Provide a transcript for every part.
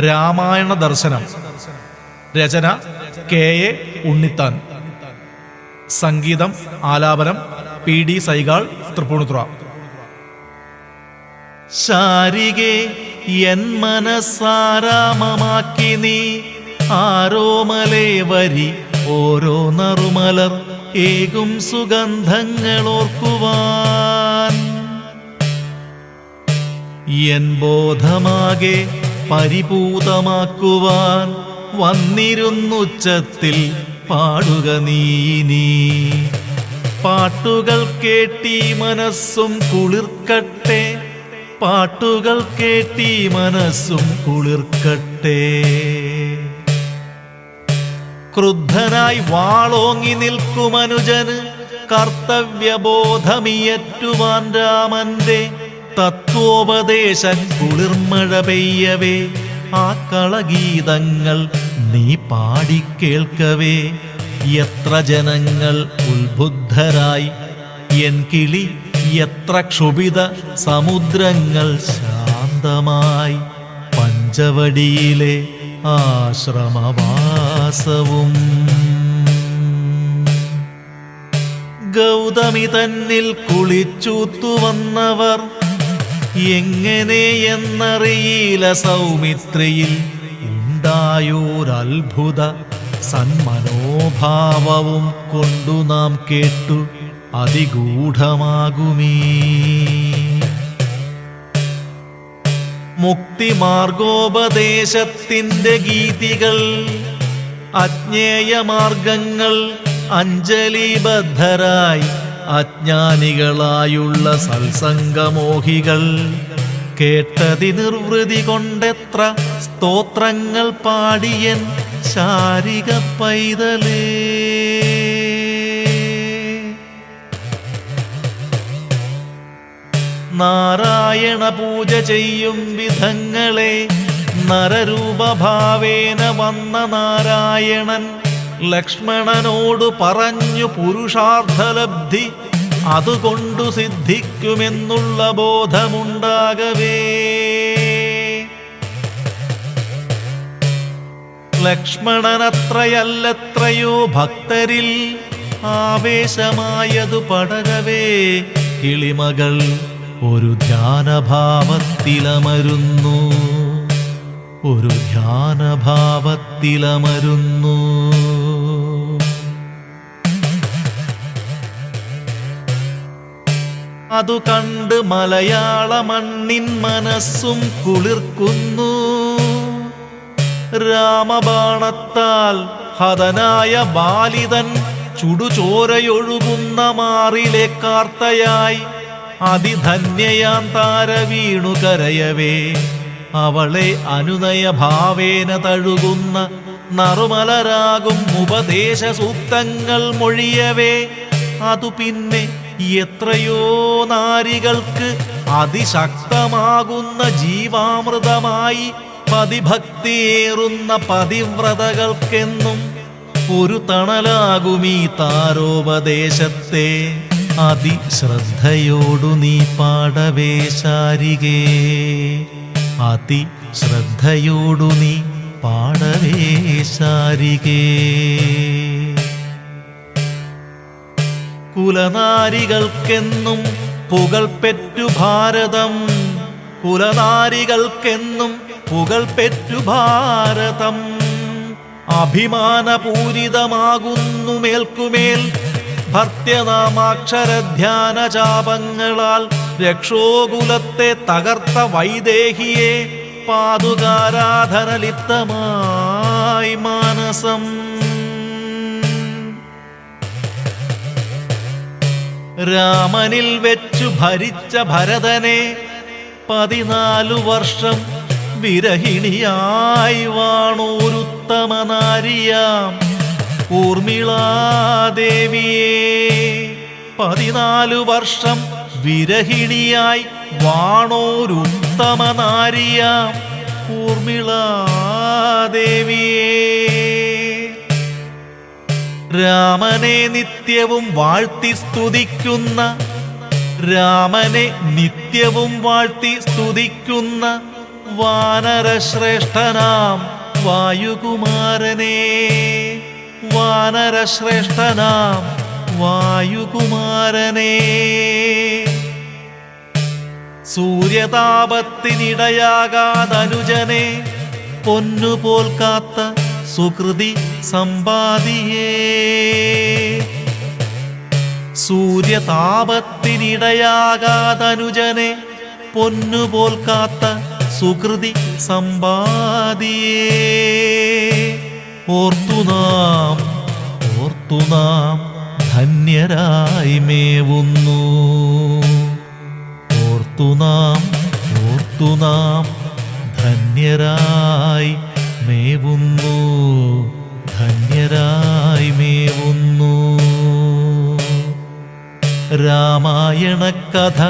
രാമായണ ദർശനം. രചന K A Unnithan. സംഗീതം ആലാപനം പി ഡി സൈഗാൾ തൃപ്പൂണിത്തുറ. ശാരികെ എൻ മനസ്സാരാമമാക്കി നീ. ആരോമലേ വരി ഓരോ നറുമലർ ഏകും സുഗന്ധങ്ങളോർക്കുവാൻ. എൻ ബോധമാകെ പരിപൂതമാക്കുവാൻ വന്നിരുന്നുച്ചത്തിൽ പാടുക നീനി പാട്ടുകൾ കേട്ടി മനസ്സും കുളിർക്കട്ടെ. പാട്ടുകൾ കേട്ടി മനസ്സും കുളിർക്കട്ടെ. ക്രുദ്ധനായി വാളോങ്ങി നിൽക്കുമനുജന് കർത്തവ്യബോധമിയറ്റുവാൻ രാമന്റെ തത്വോപദേശം കുളിർമഴ പെയ്യവേ ആ കളഗീതങ്ങൾ നീ പാടിക്കേൾക്കവേ എത്ര ജനങ്ങൾ ഉത്ബുദ്ധരായി എൻ കിളി എത്ര ക്ഷുഭിത സമുദ്രങ്ങൾ ശാന്തമായി. പഞ്ചവടിയിലെ ആശ്രമവാസവും ഗൗതമി തന്നിൽ കുളിച്ചൂത്തു വന്നവർ എങ്ങനെയെന്നറിയില്ല സൗമിത്രിയിൽ. ഉണ്ടായോരത്ഭുത സന്മനോഭാവവും കൊണ്ടു നാം കേട്ടു അതിഗൂഢമാകുമീ. മുക്തിമാർഗോപദേശത്തിന്റെ ഗീതികൾ അജ്ഞേയമാർഗങ്ങൾ അഞ്ജലിബദ്ധരായി അജ്ഞാനികളായുള്ള സത്സംഗമോഹികൾ. കേട്ടതി നിർവൃതി കൊണ്ടെത്ര സ്തോത്രങ്ങൾ പാടിയൻ ശാരിക പൈതലേ. നാരായണ പൂജ ചെയ്യും വിധങ്ങളെ നരരൂപഭാവേന വന്ന നാരായണൻ ലക്ഷ്മണനോട് പറഞ്ഞു പുരുഷാർത്ഥലബ്ധി അതുകൊണ്ടു സിദ്ധിക്കുമെന്നുള്ള ബോധമുണ്ടാകവേ. ലക്ഷ്മണനത്രയല്ലത്രയോ ഭക്തരിൽ ആവേശമായതു പടരവേ. കിളിമകൾ ഒരു ധ്യാനഭാവത്തിലമരുന്നു. ഒരു ധ്യാനഭാവത്തിലമരുന്നു. അതു കണ്ട് മലയാള മണ്ണിൻ മനസ്സും കുളിർക്കുന്നു. രാമബാണത്താൽ ഹതനായ ബാലിതൻ ചുടുചോരയൊഴുകുന്ന മാറിലെ കാർത്തയായി അതിധന്യയാം താര വീണു കരയവേ. അവളെ അനുനയ ഭാവേന തഴുകുന്ന നറുമലരാകും ഉപദേശ സൂക്തങ്ങൾ മൊഴിയവേ. അതു പിന്നെ എത്രയോ നാരികൾക്ക് അതിശക്തമാകുന്ന ജീവാമൃതമായി പതിഭക്തിയേറുന്ന പതിവ്രതകൾക്കെന്നും ഒരു തണലാകുമീ താരോപദേശത്തെ അതിശ്രദ്ധയോടു നീ പാടവേ ശാരികേ അതിശ്രദ്ധയോടു നീ പാടവേ ശാരികേ കുലനാരികൾക്കെന്നും പുകൾപ്പെറ്റു ഭാരതം. കുലനാരികൾക്കെന്നും പുകൾപ്പെറ്റു ഭാരതം. അഭിമാനപൂരിതമാകുന്നു മേൽക്കുമേൽ. ഭർത്യനാമാക്ഷരധ്യാന ചാപങ്ങളാൽ രക്ഷോകുലത്തെ തകർത്ത വൈദേഹിയെ പാതുകാരാധനലിപ്തമായി മാനസം. രാമനിൽ വെച്ചു ഭരിച്ച ഭരതനെ പതിനാലു വർഷം വിരഹിണിയായി വാണൂരുത്തമ നാരിയാം. ഊർമിളാദേവിയെ പതിനാലു വർഷം വിരഹിണിയായി വാണോരുത്തമ നാരിയാം. ഊർമിളാദേവിയെ രാമനെ നിത്യവും വാഴ്ത്തി സ്തുതിക്കുന്ന രാമനെ നിത്യവും വാഴ്ത്തി സ്തുതിക്കുന്ന വാനരശ്രേഷ്ഠനാം വായുകുമാരനെ. വാനരശ്രേഷ്ഠനാം വായുകുമാരനെ. സൂര്യതാപത്തിനിടയാകാതനുജനെ പൊന്നുപോൽ കാത്ത സുകൃതി സമ്പാദിയേ. സൂര്യതാപത്തിനിടയാകാതനുജനെ പൊന്നുപോൽ കാത്ത സുകൃതി സമ്പാദിയേ. ഓർത്തു നാം ഓർത്തു നാം ധന്യരായി മേവുന്നു. ഓർത്തു നാം ഓർത്തു നാം ധന്യരായി മേവുന്നു ധന്യരായി മേവുന്നു. രാമായണ കഥ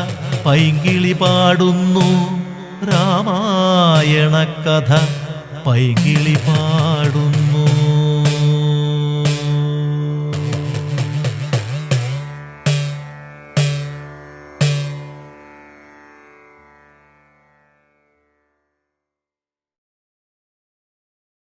പൈങ്കിളി പാടുന്നു രാമായണ കഥ പൈങ്കിളി പാടുന്നു